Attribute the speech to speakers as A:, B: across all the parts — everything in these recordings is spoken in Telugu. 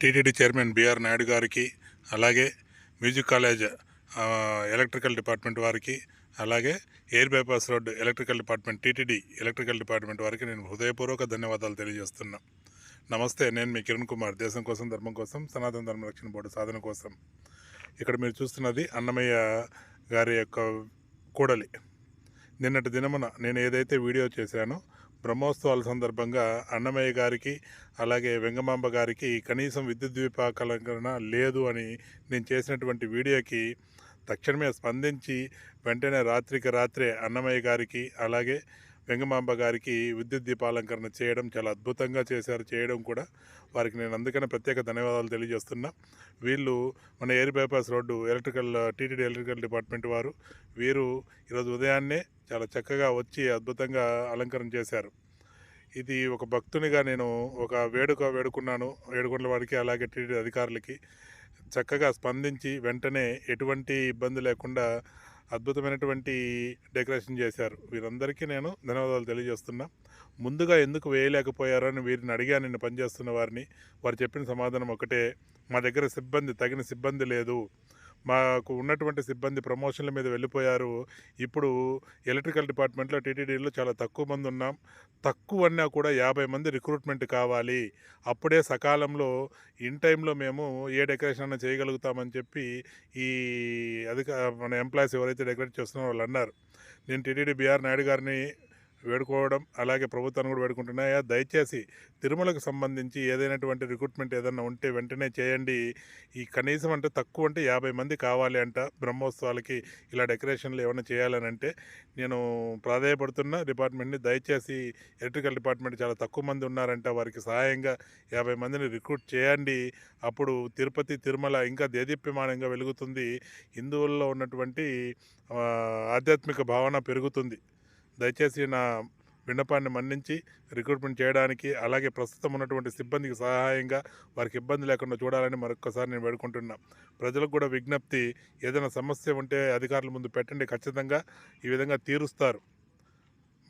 A: టీటీడీ చైర్మన్ బిఆర్ నాయుడు గారికి అలాగే మ్యూజిక్ కాలేజ్ ఎలక్ట్రికల్ డిపార్ట్మెంట్ వారికి అలాగే air bypass road electrical department TTD electrical department వారికి నేను హృదయపూర్వక ధన్యవాదాలు తెలియజేస్తున్నా. నమస్తే నేను మీ కిరణ్ కుమార్. దేశం కోసం ధర్మం కోసం సనాతన ధర్మ రక్షణ బోర్డు సాధన కోసం. ఇక్కడ మీరు చూస్తున్నది అన్నమయ్య గారి యొక్క కూడలి. నిన్నటి దినమున నేను ఏదైతే వీడియో చేశానో బ్రహ్మోత్సవాల సందర్భంగా అన్నమయ్య గారికి అలాగే వెంగమాంబ గారికి కనీసం విద్యుత్ దీపాలంకరణ లేదు అని నేను చేసినటువంటి వీడియోకి తక్షణమే స్పందించి వెంటనే రాత్రికి రాత్రే అన్నమయ్య గారికి అలాగే వెంగమాంబ గారికి విద్యుత్ దీపాలంకరణ చేయడం చాలా అద్భుతంగా చేశారు. చేయడం కూడా వారికి నేను అందుకనే ప్రత్యేక ధన్యవాదాలు తెలియజేస్తున్నా. వీళ్ళు మన air bypass road electrical TTD electrical department వారు వీరు ఈరోజు ఉదయాన్నే చాలా చక్కగా వచ్చి అద్భుతంగా అలంకరణ చేశారు. ఇది ఒక భక్తునిగా నేను ఒక వేడుక వేడుకున్నాను. వేడుకున్న వారికి అలాగే టీటీడీ అధికారులకి చక్కగా స్పందించి వెంటనే ఎటువంటి ఇబ్బంది లేకుండా అద్భుతమైనటువంటి డెకరేషన్ చేశారు. వీరందరికీ నేను ధన్యవాదాలు తెలియజేస్తున్నా. ముందుగా ఎందుకు వేయలేకపోయారని వీరిని అడిగా నిన్ను పనిచేస్తున్న వారిని వారు చెప్పిన సమాధానం ఒకటే మా దగ్గర సిబ్బంది తగిన సిబ్బంది లేదు. మాకు ఉన్నటువంటి సిబ్బంది ప్రమోషన్ల మీద వెళ్ళిపోయారు. ఇప్పుడు ఎలక్ట్రికల్ డిపార్ట్మెంట్లో టీటీడీలో చాలా తక్కువ మంది ఉన్నాం. తక్కువ అన్నా కూడా యాభై మంది రిక్రూట్మెంట్ కావాలి. అప్పుడే సకాలంలో ఇన్ టైంలో మేము ఏ డెకరేషన్ అన్నా చేయగలుగుతామని చెప్పి ఈ అధిక మన ఎంప్లాయీస్ ఎవరైతే డెకరేట్ చేస్తున్నారో వాళ్ళు అన్నారు నేను టీటీడీ బీఆర్ నాయుడు గారిని వేడుకోవడం అలాగే ప్రభుత్వాన్ని కూడా వేడుకుంటున్నాయా దయచేసి తిరుమలకు సంబంధించి ఏదైనటువంటి రిక్రూట్మెంట్ ఏదైనా ఉంటే వెంటనే చేయండి. ఈ కనీసం అంటే తక్కువ అంటే యాభై మంది కావాలి అంట బ్రహ్మోత్సవాలకి ఇలా డెకరేషన్లు ఏమైనా చేయాలని అంటే నేను ప్రాధాయపడుతున్న డిపార్ట్మెంట్ని దయచేసి ఎలక్ట్రికల్ డిపార్ట్మెంట్ చాలా తక్కువ మంది ఉన్నారంట. వారికి సహాయంగా యాభై మందిని రిక్రూట్ చేయండి. అప్పుడు తిరుపతి తిరుమల ఇంకా దేదీప్యమానంగా వెలుగుతుంది. హిందువుల్లో ఉన్నటువంటి ఆధ్యాత్మిక భావన పెరుగుతుంది. దయచేసి నా విన్నపాన్ని మన్నించి రిక్రూట్మెంట్ చేయడానికి అలాగే ప్రస్తుతం ఉన్నటువంటి సిబ్బందికి సహాయంగా వారికి ఇబ్బంది లేకుండా చూడాలని మరొకసారి నేను వేడుకుంటున్నా. ప్రజలకు కూడా విజ్ఞప్తి ఏదైనా సమస్య ఉంటే అధికారుల ముందు పెట్టండి ఖచ్చితంగా ఈ విధంగా తీరుస్తారు.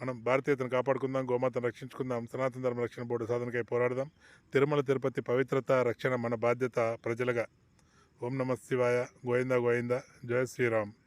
A: మనం భారతీయతను కాపాడుకుందాం గోమాతను రక్షించుకుందాం సనాతన ధర్మ రక్షణ బోర్డు సాధనకై పోరాడదాం. తిరుమల తిరుపతి పవిత్రత రక్షణ మన బాధ్యత ప్రజలుగా. ఓం నమ శివాయ గోవిందా గోవింద జయ శ్రీరామ్.